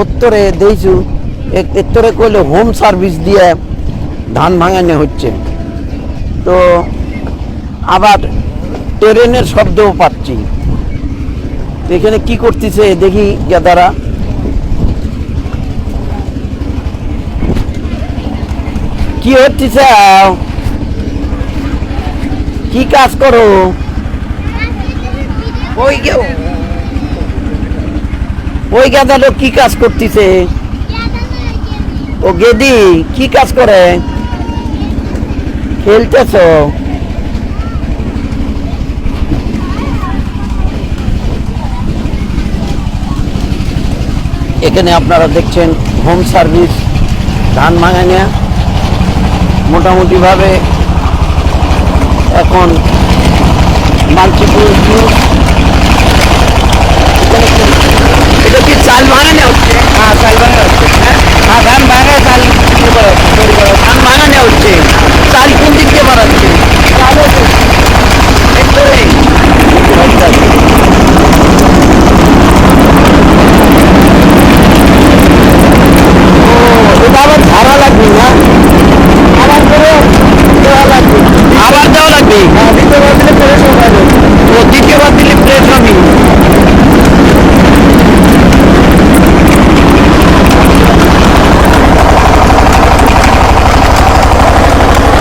উত্তরে দিয়েছু উত্তরে কইলে হোম সার্ভিস দিয়ে ধান ভাঙানো হচ্ছে। তো আবার ট্রেনের শব্দও পাচ্ছি। এখানে কি করতেছে দেখি দাদারা কি হচ্ছে কি কাজ করো? ওই গে- ওই গাদা লোক কি কাজ করতেছে? ও গেদি, কি কাজ করে? খেলতেছ? এখানে আপনারা দেখছেন হোম সার্ভিস ধান ভাঙানিয়া। মোটামুটিভাবে এখন মাল্টিপুল ইউজ এখানে কি- এটা কি চাল ভাঙানো হচ্ছে হ্যাঁ চাল ভাঙা হচ্ছে হ্যাঁ হ্যাঁ ধান ভাঙা চাল ইয়ে করা হচ্ছে, তৈরি করা হচ্ছে। ধান ভাঙানো হচ্ছে চাল কোন দিক দিয়ে বাড়াচ্ছে ভেতরে। আচ্ছা, ও, এটা আবার ভাড়া লাগবে না আবার করে দেওয়া লাগবে আবার দেওয়া লাগবে হ্যাঁ, দ্বিতীয়বার দিলে ফ্রেশ হয়ে যাবে। ও দ্বিতীয়বার দিলে ফ্রেশ হবে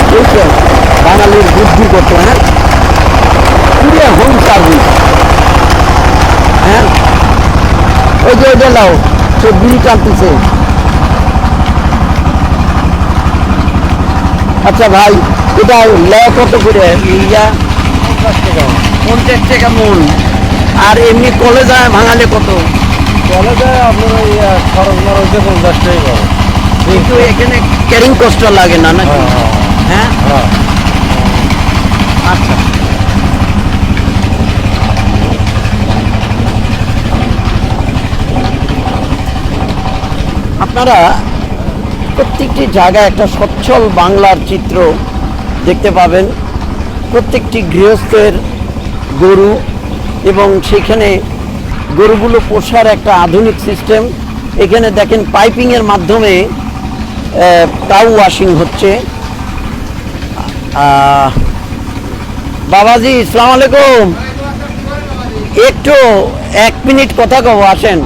বুঝছেন? বাঙালির বুদ্ধি করতে হ্যাঁ পুরো হোম সার্ভিস হ্যাঁ ওই যে ওইটা লাও সে বিড়ি টানতেছে। আচ্ছা ভাই এটা ল কত করে? ইয়া পঞ্চাশ টাকা। মন। আর এমনি কলেজে ভাঙালে কত? কলেজে আপনার ওই আহ, খরচ মরচ পঞ্চাশ করে। কিন্তু এখানে ক্যারিং কষ্ট লাগে না নাকি? হ্যাঁ, হ্যাঁ, হ্যাঁ? হ্যাঁ। আচ্ছা। আপনারা প্রত্যেকটি জায়গায় একটা সচ্ছল বাংলার চিত্র দেখতে পাবেন। প্রত্যেকটি গৃহস্থের গরু এবং সেখানে গরুগুলো পোষার একটা আধুনিক সিস্টেম। এখানে দেখেন পাইপিংয়ের মাধ্যমে কাউ ওয়াশিং হচ্ছে। বাবাজি ইসলাম আলাইকুম। একটু এক মিনিট কথা কব, আসেন।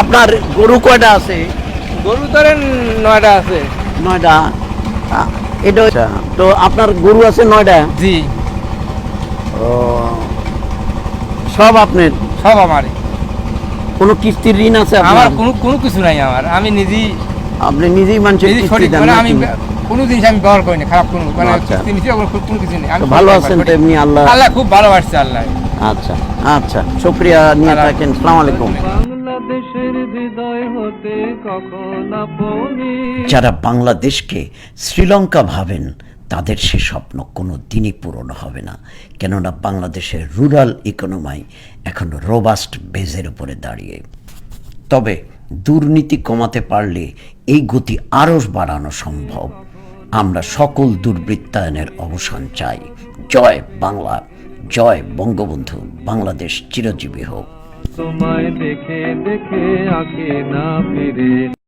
আপনার গরু কয়টা আছে? গরু ধরেন নয়টা আছে। নয়টা। এটা তো আপনার গরু আছে নয়টা? জি। ও সব আপনার? সব আমারই। কোনো কিস্তির ঋণ আছে আমার কোনো কোনো কিছু নাই আমার। আমি নিজেই আপনি নিজেই মানুষের নিজেই কিস্তি দেন মানে আমি? কোনো জিনিস আমি ব্যবহার করি না খারাপ কোনো মানে আচ্ছা। কিস্তি মিস্তি কোনো কিছু নেই। আমি ভালো আছেন তো এমনি আল্লাহ। আল্লাহ খুব ভালোবাসছে আল্লাহ। আচ্ছা আচ্ছা। শুক্রিয়া নিয়ে থাকেন। সালাম আলাইকুম। যারা বাংলাদেশকে শ্রীলঙ্কা ভাবেন, তাদের সে স্বপ্ন কোনো দিনই পূরণ হবে না। কেননা বাংলাদেশের রুরাল ইকোনমি এখন রোবাস্ট বেজের উপরে দাঁড়িয়ে। তবে দুর্নীতি কমাতে পারলে এই গতি আরও বাড়ানো সম্ভব। আমরা সকল দুর্বৃত্তায়নের অবসান চাই। জয় বাংলা, জয় বঙ্গবন্ধু, বাংলাদেশ চিরজীবী হোক। তোমায় দেখে দেখে আঁকে না ফিরে।